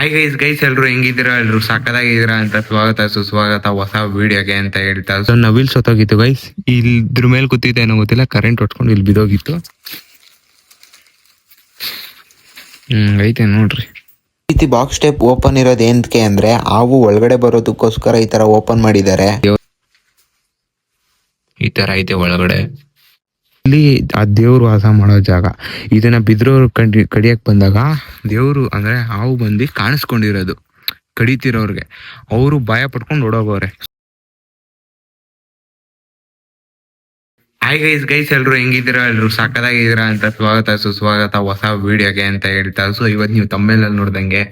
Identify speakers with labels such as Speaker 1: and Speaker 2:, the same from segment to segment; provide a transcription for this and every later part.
Speaker 1: Hi guys guys ಎಲ್ರು ಹೆಂಗಿದ್ದೀರಾ? ಎಲ್ರು ಸಕ್ಕದಾಗಿದ್ದೀರಾ ಅಂತ ಸ್ವಾಗತ ಸುಸ್ವಾಗತ ಹೊಸ ವಿಡಿಯೋಗೆ ಅಂತ ಹೇಳ್ತಾ ಸೊ ನವಿಲ್ ಸೊತ್ತೋಗಿತ್ತು ಗೈಸ್ ಇದ್ರ ಮೇಲೆ ಕೂತಿದ್ದೆ ಏನೋ ಗೊತ್ತಿಲ್ಲ ಕರೆಂಟ್ ಹೊಟ್ಕೊಂಡು ಇಲ್ಲಿ ಬಿದೋಗಿತ್ತು ಹ್ಮ್ ಐತೆ ನೋಡ್ರಿ.
Speaker 2: ಈ ರೀತಿ ಬಾಕ್ಸ್ ಟೈಪ್ ಓಪನ್ ಇರೋದು ಏನಕ್ಕೆ ಅಂದ್ರೆ ಹಾವು ಒಳಗಡೆ ಬರೋದಕ್ಕೋಸ್ಕರ ಈ ತರ ಓಪನ್ ಮಾಡಿದ್ದಾರೆ.
Speaker 1: ಈ ತರ ಐತೆ ಒಳಗಡೆ. ಇಲ್ಲಿ ಆ ದೇವ್ರು ವಾಸ ಮಾಡೋ ಜಾಗ. ಇದನ್ನ ಬಿದ್ರೋರು ಕಡಿ ಕಡಿಯಕ್ಕೆ ಬಂದಾಗ ದೇವ್ರು ಅಂದ್ರೆ ಹಾವು ಬಂದು ಕಾಣಿಸ್ಕೊಂಡಿರೋದು ಕಡಿತಿರೋರ್ಗೆ. ಅವರು ಭಯ ಪಡ್ಕೊಂಡು ಓಡೋಗವ್ರೆ ಹಾಯ್ ಗೈಸ್ ಗೈಸ್ ಎಲ್ರು ಹೆಂಗಿದ್ದೀರಾ? ಎಲ್ರು ಸಕ್ಕದಾಗಿದ್ದೀರಾ ಅಂತ ಸ್ವಾಗತ, ಸುಸ್ವಾಗತ, ಹೊಸ ವಿಡಿಯೋಗೆ ಅಂತ ಹೇಳ್ತಾ. ಸೊ ಇವತ್ತು ನೀವು ತಮ್ಮೇಲಲ್ಲಿ ನೋಡ್ದಂಗೆ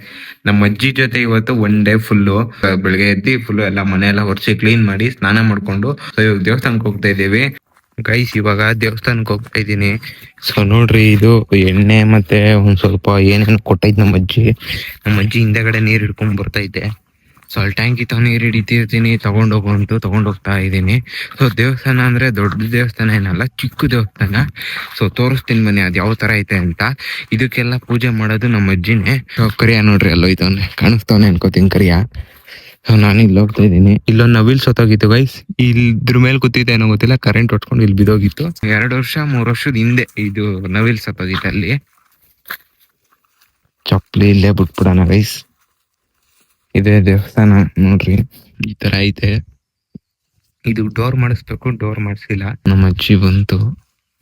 Speaker 1: ನಮ್ಮ ಅಜ್ಜಿ ಜೊತೆ ಇವತ್ತು ಒನ್ ಡೇ ಫುಲ್ಲು ಬೆಳಗ್ಗೆ ಎದ್ದು ಫುಲ್ಲು ಎಲ್ಲ ಮನೆ ಎಲ್ಲ ಒರೆಸಿ ಕ್ಲೀನ್ ಮಾಡಿ ಸ್ನಾನ ಮಾಡ್ಕೊಂಡು. ಸೊ ಇವಾಗ ದೇವಸ್ಥಾನಕ್ಕೆ ಹೋಗ್ತಾ ಇದ್ದೀವಿ. ಗೈಸ್ ಇವಾಗ ದೇವಸ್ಥಾನಕ್ಕೆ ಹೋಗ್ತಾ ಇದ್ದೀನಿ ಸೊ ನೋಡ್ರಿ, ಇದು ಎಣ್ಣೆ ಮತ್ತೆ ಒಂದ್ ಸ್ವಲ್ಪ ಏನೇನು ಕೊಟ್ಟೈತೆ ನಮ್ಮ ಅಜ್ಜಿ. ನಮ್ಮ ಅಜ್ಜಿ ಹಿಂದೆಗಡೆ ನೀರ್ ಹಿಡ್ಕೊಂಡ್ ಇದ್ದೆ ಸೊ ಅಲ್ಲಿ ಟ್ಯಾಂಕಿ ತಾವ್ ನೀರ್ ಹಿಡಿತಿರ್ತೀನಿ ತಗೊಂಡೋಗು ತಗೊಂಡ್ ಹೋಗ್ತಾ ಇದ್ದೀನಿ. ಸೊ ದೇವಸ್ಥಾನ ಅಂದ್ರೆ ದೊಡ್ಡ ದೇವಸ್ಥಾನ ಏನಲ್ಲ, ಚಿಕ್ಕ ದೇವಸ್ಥಾನ. ಸೊ ತೋರಿಸ್ತೀನಿ ಬನ್ನಿ ಅದು ಯಾವ ತರ ಐತೆ ಅಂತ. ಇದಕ್ಕೆಲ್ಲ ಪೂಜೆ ಮಾಡೋದು ನಮ್ಮ ಅಜ್ಜಿನೇ. ಕರಿಯ ನೋಡ್ರಿ ಅಲ್ಲೋಯ್ತವನೆ ಕಾಣಿಸ್ತವನೆ ಅನ್ಕೋತೀನಿ ಕರಿಯ. ನಾನು ಇಲ್ಲಿ ಹೋಗ್ತಾ ಇದ್ದೀನಿ. ಇಲ್ಲೊಂದು ನವಿಲ್ ಸೊತ್ತೋಗಿತ್ತು ಗೈಸ್ ಇದ್ರ ಮೇಲೆ ಕೂತಿದ್ದೆ ಏನೋ ಗೊತ್ತಿಲ್ಲ ಕರೆಂಟ್ ಹೊಟ್ಕೊಂಡು ಇಲ್ಲಿ ಬಿದೋಗಿತ್ತು ಎರಡು ವರ್ಷ, ಮೂರ್ ವರ್ಷದ ಹಿಂದೆ ಇದು ನವಿಲ್ ಸತ್ತೋಗಿತ್ತು ಅಲ್ಲಿ. ಚಪ್ಪಲಿ ಇಲ್ಲೇ ಬಿಟ್ಬಿಡೋಣ ಗೈಸ್ ಇದೇ ದೇವಸ್ಥಾನ, ನೋಡ್ರಿ. ಈ ತರ ಐತೆ. ಇದು ಡೋರ್ ಮಾಡಿಸ್ಬೇಕು ಡೋರ್ ಮಾಡಿಸಿಲ್ಲ. ನಮ್ಮ ಅಜ್ಜಿ ಬಂತು.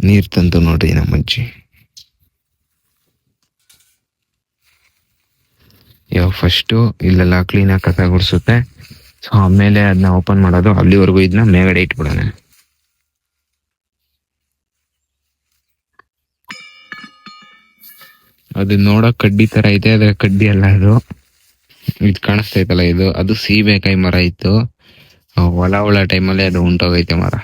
Speaker 1: ನೀರ್ ತಂತು ನೋಡ್ರಿ ನಮ್ಮ ಅಜ್ಜಿ ಇವಾಗ ಫಸ್ಟು ಇಲ್ಲೆಲ್ಲ ಕ್ಲೀನಾಗಿ ಕಸ ಗುಡಿಸುತ್ತೆ. ಸೊ ಆಮೇಲೆ ಅದನ್ನ ಓಪನ್ ಮಾಡೋದು, ಅಲ್ಲಿವರೆಗೂ ಇದನ್ನ ಮೇಗಡೆ ಇಟ್ಬಿಡೋಣ. ಅದು ನೋಡೋ ಕಡ್ಡಿ ತರ ಇದೆ, ಅದ್ರ ಕಡ್ಡಿ ಅಲ್ಲ ಅದು. ಇದು ಕಾಣಿಸ್ತಾ ಇತ್ತಲ್ಲ ಇದು? ಅದು ಸೀಬೆಕಾಯಿ ಮರ ಇತ್ತು. ಒಳ ಒಳ ಟೈಮಲ್ಲಿ ಅದು ಉಂಟೋಗೈತೆ ಮರ.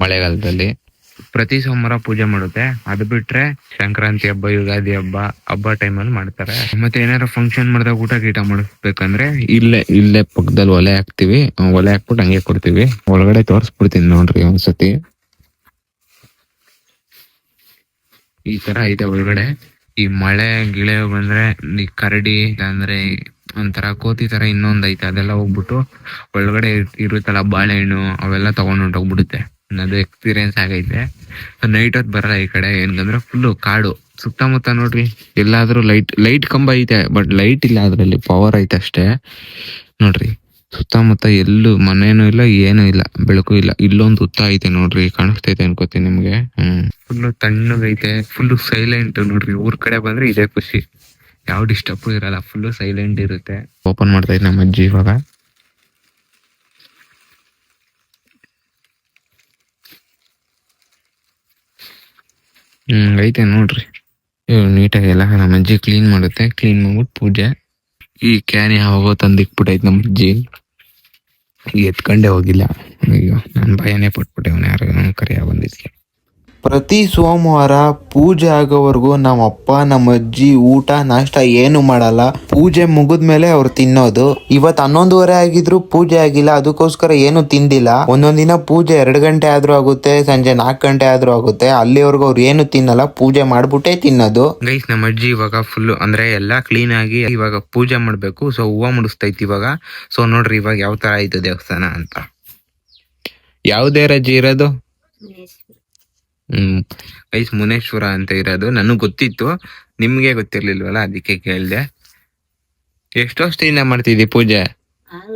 Speaker 1: ಮಳೆಗಾಲದಲ್ಲಿ. ಪ್ರತಿ ಸೋಮವಾರ ಪೂಜೆ ಮಾಡುತ್ತೆ. ಅದು ಬಿಟ್ರೆ ಸಂಕ್ರಾಂತಿ ಹಬ್ಬ, ಯುಗಾದಿ ಹಬ್ಬ ಹಬ್ಬ ಟೈಮಲ್ಲಿ ಮಾಡ್ತಾರೆ. ಮತ್ತೆ ಏನಾರ ಫಂಕ್ಷನ್ ಮಾಡಿದಾಗ ಊಟ ಗೀಟ ಮಾಡಿಸ್ಬೇಕಂದ್ರೆ ಇಲ್ಲೇ ಇಲ್ಲೇ ಪಕ್ಕದಲ್ಲಿ ಒಲೆ ಹಾಕ್ತಿವಿ. ಒಲೆ ಹಾಕ್ಬಿಟ್ಟು ಹಂಗೆ ಕೊಡ್ತೀವಿ. ಒಳಗಡೆ ತೋರಿಸ್ಬಿಡ್ತೀನಿ ನೋಡ್ರಿ ಒಂದ್ಸತಿ. ಈ ತರ ಐತೆ ಒಳಗಡೆ. ಈ ಮಳೆ, ಗಿಳೆ ಬಂದ್ರೆ, ಈ ಕರಡಿ ಅಂದ್ರೆ ಒಂಥರ ಕೋತಿ ತರ ಇನ್ನೊಂದ್ ಐತೆ. ಅದೆಲ್ಲ ಹೋಗ್ಬಿಟ್ಟು ಒಳಗಡೆ ಇರುತ್ತಲ್ಲ ಬಾಳೆಹಣ್ಣು, ಅವೆಲ್ಲ ತಗೊಂಡ್ ಹೊಂಟೋಗ್ಬಿಡುತ್ತೆ. ಅದು ಎಕ್ಸ್ಪೀರಿಯನ್ಸ್ ಆಗೈತೆ. ನೈಟ್ ಹೊತ್ತು ಬರಲ್ಲ ಈ ಕಡೆ. ಏನಂದ್ರೆ ಫುಲ್ಲು ಕಾಡು. ಸುತ್ತಮುತ್ತ ನೋಡ್ರಿ, ಎಲ್ಲಾದ್ರೂ ಲೈಟ್ ಲೈಟ್ ಕಂಬ ಐತೆ ಬಟ್ ಲೈಟ್ ಇಲ್ಲ ಅದ್ರಲ್ಲಿ. ಪವರ್ ಐತೆ ಅಷ್ಟೇ. ನೋಡ್ರಿ, ಸುತ್ತಮುತ್ತ ಎಲ್ಲೂ ಮನೇನು ಇಲ್ಲ, ಏನೂ ಇಲ್ಲ, ಬೆಳಕು ಇಲ್ಲ. ಇಲ್ಲೊಂದು ಹುತ್ತ ಐತೆ ನೋಡ್ರಿ, ಕಾಣಿಸ್ತೈತೆ ಅನ್ಕೋತೀನಿ ನಿಮ್ಗೆ. ಹ್ಮ್. ಫುಲ್ಲು ತಣ್ಣಗೈತೆ ಫುಲ್ಲು ಸೈಲೆಂಟ್ ನೋಡ್ರಿ. ಊರ್ ಕಡೆ ಬಂದ್ರೆ ಇದೇ ಖುಷಿ. ಯಾವ ಡಿಸ್ಟರ್ಬ್ ಇರಲ್ಲ ಫುಲ್ಲು ಸೈಲೆಂಟ್ ಇರುತ್ತೆ. ಓಪನ್ ಮಾಡ್ತಾ ಇದ್ ನಮ್ಮ ಅಜ್ಜಿ ಇವಾಗ. ಹ್ಮ್, ಐತೆ ನೋಡ್ರಿ. ನೀಟಾಗಿ ಎಲ್ಲ ನಮ್ಮ ಅಜ್ಜಿ ಕ್ಲೀನ್ ಮಾಡುತ್ತೆ. ಕ್ಲೀನ್ ಮಾಡ್ಬಿಟ್ಟು ಪೂಜೆ. ಈ ಕ್ಯಾನ್ ಯಾವಾಗೋ ತಂದಿಕ್ಬಿಟ್ಟೈತೆ ನಮ್ಮ ಅಜ್ಜಿ. ಎತ್ಕೊಂಡೇ ಹೋಗಿಲ್ಲ. ಅಯ್ಯೋ, ನಾನು ಭಯನೇ ಪಟ್ಬಿಟ್ಟೆ ಅವನು ಯಾರು ಕರೆಯ ಬಂದಿದ್ಕೆ
Speaker 2: ಪ್ರತಿ ಸೋಮವಾರ ಪೂಜೆ ಆಗೋವರೆಗೂ ನಮ್ಮ ಅಪ್ಪ ನಮ್ಮ ಅಜ್ಜಿ ಊಟ ನಾಷ್ಟ ಏನು ಮಾಡಲ್ಲ. ಪೂಜೆ ಮುಗಿದ ಮೇಲೆ ಅವ್ರು ತಿನ್ನೋದು. ಇವತ್ ಹನ್ನೊಂದುವರೆ ಆಗಿದ್ರು ಪೂಜೆ ಆಗಿಲ್ಲ ಅದಕ್ಕೋಸ್ಕರ ಏನು ತಿಂದಿಲ್ಲ. ಒಂದೊಂದ್ ದಿನ ಪೂಜೆ ಎರಡು ಗಂಟೆ ಆದ್ರೂ ಆಗುತ್ತೆ ಸಂಜೆ ನಾಲ್ಕು ಗಂಟೆ ಆದ್ರೂ ಆಗುತ್ತೆ. ಅಲ್ಲಿವರೆಗೂ ಅವ್ರು ಏನು ತಿನ್ನಲ್ಲ ಪೂಜೆ ಮಾಡ್ಬಿಟ್ಟೆ ತಿನ್ನೋದು.
Speaker 1: ಗೈಸ್ ನಮ್ಮ ಅಜ್ಜಿ ಇವಾಗ ಫುಲ್ ಅಂದ್ರೆ ಎಲ್ಲಾ ಕ್ಲೀನ್ ಆಗಿ ಇವಾಗ ಪೂಜೆ ಮಾಡ್ಬೇಕು. ಸೊ ಹೂವ ಮುಡಿಸ್ತೈತಿ ಇವಾಗ. ಸೊ ನೋಡ್ರಿ ಇವಾಗ ಯಾವ ತರ ಆಯ್ತು ದೇವಸ್ಥಾನ ಅಂತ. ಯಾವುದೇ ರಜ್ಜಿ ಇರೋದು? ಹ್ಮ್. ಐಸ್ ಮುನೇಶ್ವರ ಅಂತ ಇರೋದು. ನನಗ್ ಗೊತ್ತಿತ್ತು. ನಿಮ್ಗೆ ಗೊತ್ತಿರ್ಲಿಲ್ವಲ್ಲ? ಅದಕ್ಕೆ ಕೇಳ್ದೆ. ಎಷ್ಟು ವರ್ಷದಿಂದ ಮಾಡ್ತಿದ್ದಿ ಪೂಜೆ?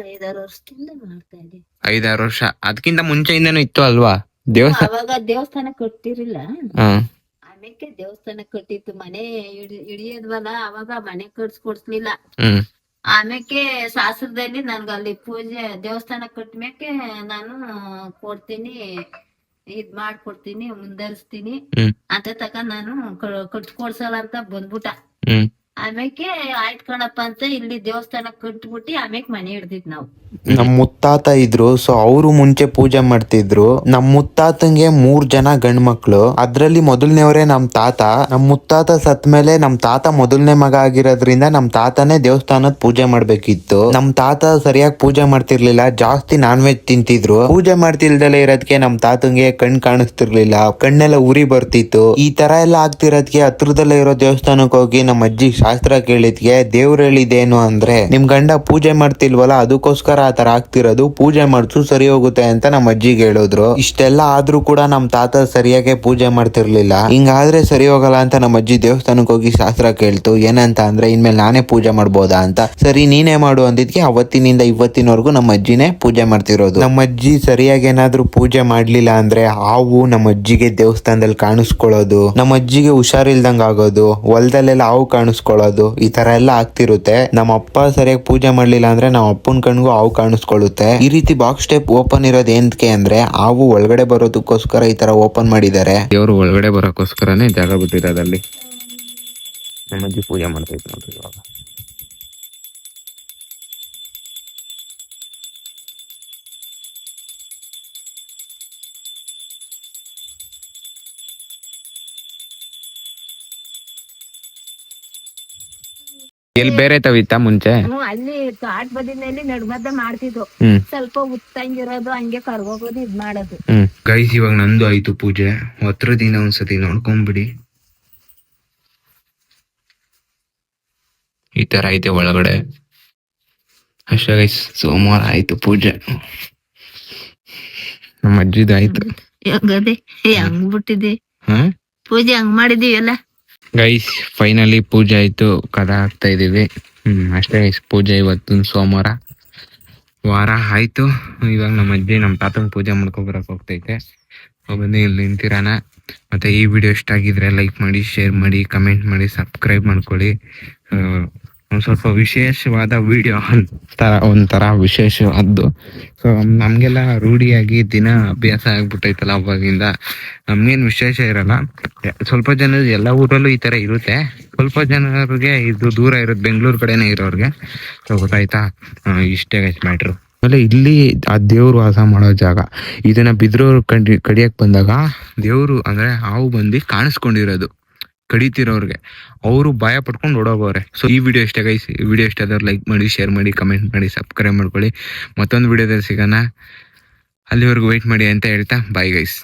Speaker 3: ಐದಾರು ವರ್ಷದಿಂದ ಮಾಡ್ತಾ
Speaker 1: ಐದಾರು ವರ್ಷ. ಅದಕ್ಕಿಂತ ಮುಂಚೆಯಿಂದನೂ ಇತ್ತು ಅಲ್ವಾ? ದೇವಸ್ಥಾನ
Speaker 3: ಅವಾಗ ದೇವಸ್ಥಾನ ಕಟ್ಟಿರಲಿಲ್ಲ.
Speaker 1: ಹಾ.
Speaker 3: ಆಮೇಲೆ ದೇವಸ್ಥಾನ ಕಟ್ಟಿತ್ತು. ಮನೆ ಹಿಡಿ- ಹಿಡಿಯೋದ್ವಲ್ಲ ಅವಾಗ ಮನೆ ಕಟ್ಸ್ಕೊಡ್ಸ್ಲಿಲ್ಲ.
Speaker 1: ಹ್ಮ್.
Speaker 3: ಆಮೇಲೆ ಶಾಸ್ತ್ರದಲ್ಲಿ ನನ್ಗ ಅಲ್ಲಿ ಪೂಜೆ ದೇವಸ್ಥಾನ ಕಟ್ಮ್ಯಾಕೆ ನಾನು ಕೊಡ್ತೀನಿ. ಇದ್ ಮಾಡ್ಕೊಡ್ತೀನಿ ಮುಂದರ್ಸ್ತೀನಿ. ಅಂತ ತಕ ನಾನು ಕಟ್ಕೊಡ್ಸಲ್ಲ ಅಂತ ಬಂದ್ಬಿಟ್ಟ. ಆಮ್ಯಾಕೆ ಆಯ್ತ್ ಕಣಪ್ಪ ಅಂತ ಇಲ್ಲಿ ದೇವಸ್ಥಾನ ಕಟ್ಬಿಟ್ಟಿ ಆಮ್ಯಾಕ್ ಮನೆ ಹಿಡ್ದಿದ್ ನಾವು.
Speaker 2: ನಮ್ ಮುತ್ತಾತ ಇದ್ರು ಸೊ ಅವರು ಮುಂಚೆ ಪೂಜೆ ಮಾಡ್ತಿದ್ರು. ನಮ್ ಮುತ್ತಾತಂಗೆ ಮೂರ್ ಜನ ಗಂಡ್ ಮಕ್ಳು ಅದ್ರಲ್ಲಿ ಮೊದಲನೇವರೇ ನಮ್ ತಾತ. ನಮ್ ಮುತ್ತಾತ ಸತ್ ಮೇಲೆ ನಮ್ ತಾತ ಮೊದಲನೇ ಮಗ ಆಗಿರೋದ್ರಿಂದ ನಮ್ ತಾತನೇ ದೇವಸ್ಥಾನದ ಪೂಜೆ ಮಾಡ್ಬೇಕಿತ್ತು. ನಮ್ ತಾತ ಸರಿಯಾಗಿ ಪೂಜೆ ಮಾಡ್ತಿರ್ಲಿಲ್ಲ, ಜಾಸ್ತಿ ನಾನ್ ವೆಜ್ ತಿಂತಿದ್ರು. ಪೂಜೆ ಮಾಡ್ತಿಲ್ದಲೆ ಇರೋದಕ್ಕೆ ನಮ್ ತಾತಂಗೆ ಕಣ್ ಕಾಣಿಸ್ತಿರ್ಲಿಲ್ಲ, ಕಣ್ಣೆಲ್ಲ ಉರಿ ಬರ್ತಿತ್ತು. ಈ ತರ ಎಲ್ಲ ಆಗ್ತಿರೋದಕ್ಕೆ ಹತ್ರದಲ್ಲೇ ಇರೋ ದೇವಸ್ಥಾನಕ್ಕೆ ಹೋಗಿ ನಮ್ಮ ಅಜ್ಜಿ ಶಾಸ್ತ್ರ ಕೇಳಿದ್ಗೆ ದೇವ್ರು ಹೇಳಿದೇನು ಅಂದ್ರೆ, ನಿಮ್ ಗಂಡ ಪೂಜೆ ಮಾಡ್ತಿಲ್ವಲ್ಲ, ಅದಕ್ಕೋಸ್ಕರ ಆತರ ಆಗ್ತಿರೋದು ಪೂಜೆ ಮಾಡ್ಸು ಸರಿ ಹೋಗುತ್ತೆ ಅಂತ ನಮ್ಮ ಅಜ್ಜಿಗೆ ಹೇಳಿದ್ರು. ಇಷ್ಟೆಲ್ಲ ಆದ್ರೂ ಕೂಡ ನಮ್ ತಾತ ಸರಿಯಾಗಿ ಪೂಜೆ ಮಾಡ್ತಿರ್ಲಿಲ್ಲ. ಹಿಂಗಾದ್ರೆ ಸರಿ ಹೋಗಲ್ಲ ಅಂತ ನಮ್ಮ ಅಜ್ಜಿ ದೇವಸ್ಥಾನಕ್ಕೆ ಹೋಗಿ ಶಾಸ್ತ್ರ ಕೇಳ್ತು. ಏನಂತ ಅಂದ್ರೆ, ಇನ್ಮೇಲೆ ನಾನೇ ಪೂಜೆ ಮಾಡ್ಬೋದಾ ಅಂತ. ಸರಿ, ನೀನೇ ಮಾಡು ಅಂದಿದ್ಕೆ ಅವತ್ತಿನಿಂದ ಇವತ್ತಿನವರೆಗೂ ನಮ್ಮ ಅಜ್ಜಿನೇ ಪೂಜೆ ಮಾಡ್ತಿರೋದು. ನಮ್ಮ ಅಜ್ಜಿ ಸರಿಯಾಗಿ ಏನಾದ್ರೂ ಪೂಜೆ ಮಾಡ್ಲಿಲ್ಲ ಅಂದ್ರೆ ಹಾವು ನಮ್ಮ ಅಜ್ಜಿಗೆ ದೇವಸ್ಥಾನದಲ್ಲಿ ಕಾಣಿಸ್ಕೊಳ್ಳೋದು. ನಮ್ಮ ಅಜ್ಜಿಗೆ ಹುಷಾರಿಲ್ದಂಗ ಆಗೋದು. ಹೊಲದಲ್ಲೆಲ್ಲ ಹಾವು ಕಾಣಿಸ್ಕೊಳ್ಳೋದು. ಈ ತರ ಎಲ್ಲ ಆಗ್ತಿರುತ್ತೆ. ನಮ್ಮ ಅಪ್ಪ ಸರಿಯಾಗಿ ಪೂಜೆ ಮಾಡ್ಲಿಲ್ಲ ಅಂದ್ರೆ ನಮ್ಮ ಅಪ್ಪನ ಕಣ್ಗೂ ಹಾವು ಕಾಣಿಸ್ಕೊಳ್ಳುತ್ತೆ. ಈ ರೀತಿ ಬಾಕ್ಸ್ ಟೈಪ್ ಓಪನ್ ಇರೋದು ಏನಕ್ಕೆ ಅಂದ್ರೆ ಹಾವು ಒಳಗಡೆ ಬರೋದಕ್ಕೋಸ್ಕರ ಈ ತರ ಓಪನ್ ಮಾಡಿದ್ದಾರೆ.
Speaker 1: ದೇವರು ಒಳಗಡೆ ಬರೋಕ್ಕೋಸ್ಕರನೇ ಜಾಗ ಬಿಟ್ಟಿರೋದಲ್ಲಿ ನಮ್ಮಜ್ಜಿ ಪೂಜೆ ಮಾಡ್ತಾ ಇತ್ತು ನೋಡ್ರಿ ಇವಾಗ. ಎಲ್ಲಿ ಬೇರೆ ತವಿತ್ತ ಮುಂಚೆ?
Speaker 3: ಹ್ಮ್ ಅಲ್ಲಿ ಕಾಟ್ ಬದಿನಲ್ಲಿ ನಡ್ಮದ್ದ ಮಾಡ್ತಿದ್ವು.
Speaker 1: ಹ್ಮ್.
Speaker 3: ಸ್ವಲ್ಪ ಉತ್ತಂಗಿರೋದು ಹಂಗೆ ಕರ್ಗೋಗೋದು ಇದ್ ಮಾಡೋದು.
Speaker 1: ಹ್ಮ್. ಗೈಸ್ ಇವಾಗ ನಂದು ಆಯ್ತು ಪೂಜೆ. ಹತ್ರ ದಿನ ಒಂದ್ಸತಿ ನೋಡ್ಕೊಂಬಿಡಿ. ಈ ತರ ಐತೆ ಒಳಗಡೆ. ಅಷ್ಟೇ ಗೈಸ್ ಸೋಮವಾರ ಆಯ್ತು ಪೂಜೆ. ನಮ್ಮ ಅಜ್ಜಿದು ಆಯ್ತು
Speaker 3: ಹೆಂಗದೆ ಹೆಂಗ್ ಬಿಟ್ಟಿದೆ
Speaker 1: ಹಾ?
Speaker 3: ಪೂಜೆ ಹಂಗ್ ಮಾಡಿದೀವಿ ಎಲ್ಲ
Speaker 1: ಗೈಸ್ ಫೈನಲಿ ಪೂಜೆ ಆಯ್ತು. ಕದ ಹಾಕ್ತಾ ಇದೀವಿ ಹ್ಮ್, ಅಷ್ಟೇ ಗೈಸ್ ಪೂಜೆ ಇವತ್ತು ಸೋಮವಾರ. ವಾರ ಆಯ್ತು. ಇವಾಗ ನಮ್ಮ ಅಜ್ಜಿ, ನಮ್ಮ ತಾತನ ಪೂಜೆ ಮಾಡ್ಕೊಬರಕ್ ಬರಕ್ ಹೋಗ್ತೈತೆ ಬಂದು ಇಲ್ಲಿ ನಿಂತಿರಾನ ಮತ್ತೆ ಈ ವಿಡಿಯೋ ಇಷ್ಟ ಆಗಿದ್ರೆ ಲೈಕ್ ಮಾಡಿ ಶೇರ್ ಮಾಡಿ ಕಮೆಂಟ್ ಮಾಡಿ ಸಬ್ಸ್ಕ್ರೈಬ್ ಮಾಡ್ಕೊಳ್ಳಿ. ಒಂದ್ ಸ್ವಲ್ಪ ವಿಶೇಷವಾದ ವಿಡಿಯೋ ತರ ಒಂಥರ ವಿಶೇಷವಾದ್ದು. ಸೊ ನಮ್ಗೆಲ್ಲ ರೂಢಿಯಾಗಿ ದಿನ ಅಭ್ಯಾಸ ಆಗ್ಬಿಟ್ಟೈತಲ್ಲ ಅವಾಗಿಂದ. ನಮ್ಗೇನು ವಿಶೇಷ ಇರಲ್ಲ. ಸ್ವಲ್ಪ ಜನ ಎಲ್ಲ ಊರಲ್ಲೂ ಈ ತರ ಇರುತ್ತೆ. ಸ್ವಲ್ಪ ಜನರಿಗೆ ಇದು ದೂರ ಇರುತ್ತೆ ಬೆಂಗಳೂರು ಕಡೆನೇ ಇರೋರ್ಗೆ. ಸೊ ಗೊತ್ತಾಯ್ತಾ? ಇಷ್ಟೇ ಗೈಸ್ ಮ್ಯಾಟ್ರು ಆಮೇಲೆ ಇಲ್ಲಿ ಆ ದೇವ್ರು ವಾಸ ಮಾಡೋ ಜಾಗ. ಇದನ್ನ ಬಿದ್ರೋರು ಕಡಿ, ಕಡಿಯಕ್ ಬಂದಾಗ ದೇವ್ರು ಅಂದ್ರೆ ಹಾವು ಬಂದು ಕಾಣಿಸ್ಕೊಂಡಿರೋದು. ಕಡಿತಿರೋರ್ಗೆ. ಅವರು ಭಯ ಪಡ್ಕೊಂಡು ಓಡೋಗವ್ರೆ ಸೊ ಈ ವಿಡಿಯೋ ಇಷ್ಟ ಗೈಸ್ ಈ ವಿಡಿಯೋ ಇಷ್ಟ ಆದ್ರೆ ಲೈಕ್ ಮಾಡಿ ಶೇರ್ ಮಾಡಿ ಕಮೆಂಟ್ ಮಾಡಿ ಸಬ್ಸ್ಕ್ರೈಬ್ ಮಾಡ್ಕೊಳ್ಳಿ. ಮತ್ತೊಂದು ವಿಡಿಯೋದಲ್ಲಿ ಸಿಗೋಣ. ಅಲ್ಲಿವರೆಗೂ ವೆಯ್ಟ್ ಮಾಡಿ ಅಂತ ಹೇಳ್ತಾ ಬಾಯ್ ಗೈಸ್